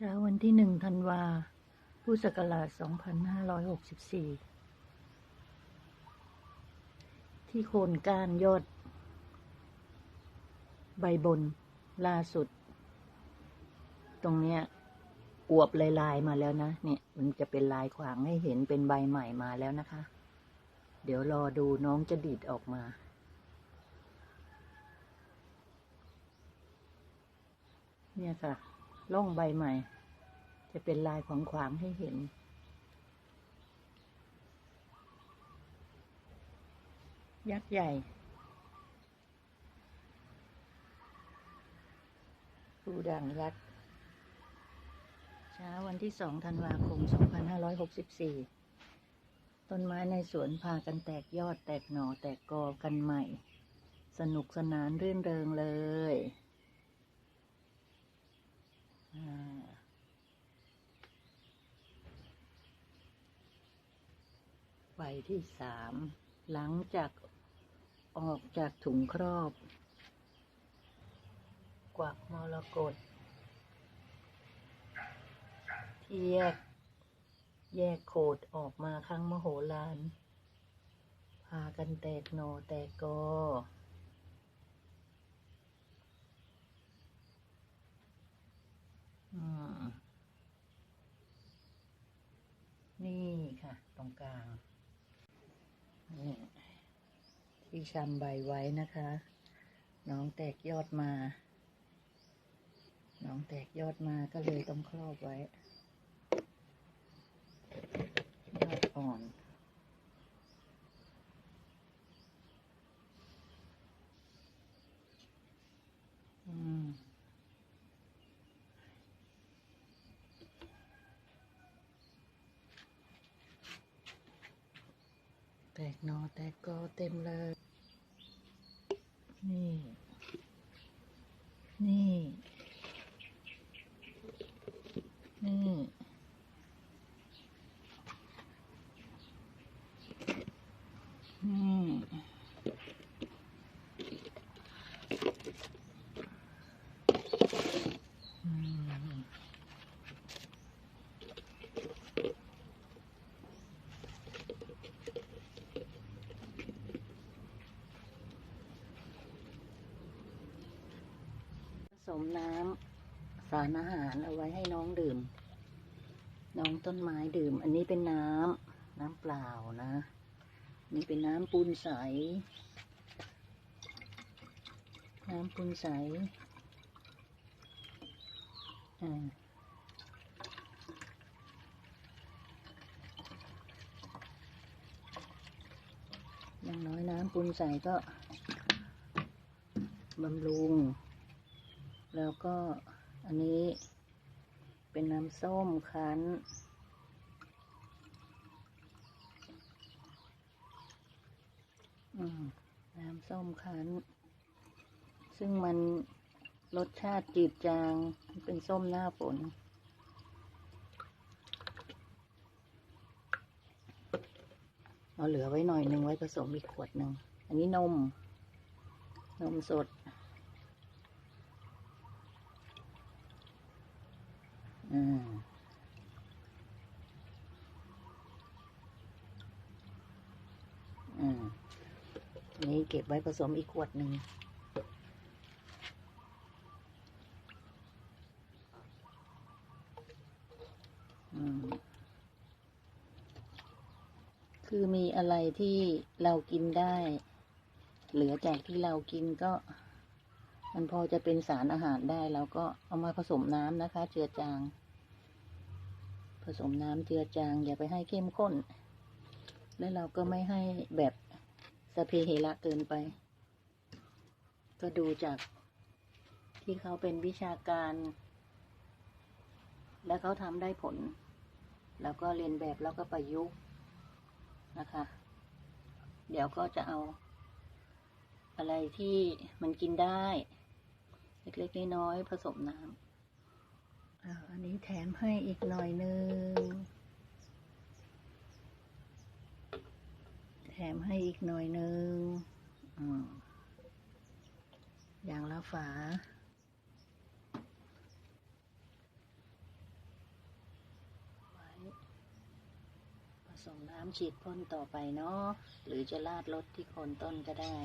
เช้าวันที่หนึ่งธันวา พุทธศักราช 2564 ที่โคนก้านยอด ใบบน ล่าสุด ตรงเนี้ยอวบลายๆมาแล้วนะ เนี่ย มันจะเป็นลายขวางให้เห็นเป็นใบใหม่มาแล้วนะคะ เดี๋ยวรอดูน้องจะดีดออกมาเนี่ยค่ะ ล่องใบใหม่ จะเป็นลายขวางขวางๆให้เห็น ยักษ์ใหญ่ปูด่างยักษ์เช้าวันที่สองธันวาคม 2564 ต้นไม้ในสวนพากันแตกยอดแตกหน่อแตกกอกันใหม่ สนุกสนานรื่นเริงเลย ใบที่สาม หลังจากออกจากถุงครอบ กวักมรกตที่แยก แยกโขดออกมาครั้งมโหฬารพากันแตกหนอแตกกอ อืม นี่ค่ะ ตรงกลางนี่ที่ชำใบไว้นะคะ น้องแตกยอดมา น้องแตกยอดมาก็เลยต้องครอบไว้ ยอดอ่อน อืม แตกหนอแตกกอเต็มเลย นี่ นี่ นี่ นี่อืมผ สมน้ำสารอาหารเอาไว้ให้น้องดื่ม น้องต้นไม้ดื่ม อันนี้เป็นน้ำน้ำเปล่านะ นี่เป็นน้ำปูนใส น้ำปูนใสอ่าอย่างน้อยน้ำปูนใสก็บำรุง แล้วก็อันนี้เป็นน้ำส้มคั้น น้ำส้มคั้น ซึ่งมันรสชาติจืดจางเป็นส้มหน้าฝนเอาเหลือไว้หน่อยหนึ่งไว้ผสมอีกขวดหนึ่ง อันนี้นม นมสด อืม อืม อั นี้เก็บไว้ผสมอีกขวดหนึ่งคือมีอะไรที่เรากินได้ เหลือจากที่เรากินก็ มันพอจะเป็นสารอาหารได้เราก็เอามาผสมน้ำนะคะ เจือจาง ผสมน้ำเจือจาง อย่าไปให้เข้มข้น แล้วเราก็ไม่ให้แบบ สพเพเฮระเกินไป ก็ดูจากที่เขาเป็นวิชาการ แล้วเขาทำได้ผล แล้วก็เรียนแบบแล้วก็ประยุกต์นะคะ เดี๋ยวก็จะเอา อะไรที่มันกินได้ เล็กๆน้อยๆผสมน้ำอ,อันนี้แถมให้อีกหน่อยนึง หน่อยนึงอย่างละฝา ผสมน้ำฉีดพ่นต่อไปเนาะ หรือจะราดรถที่โคนต้นก็ได้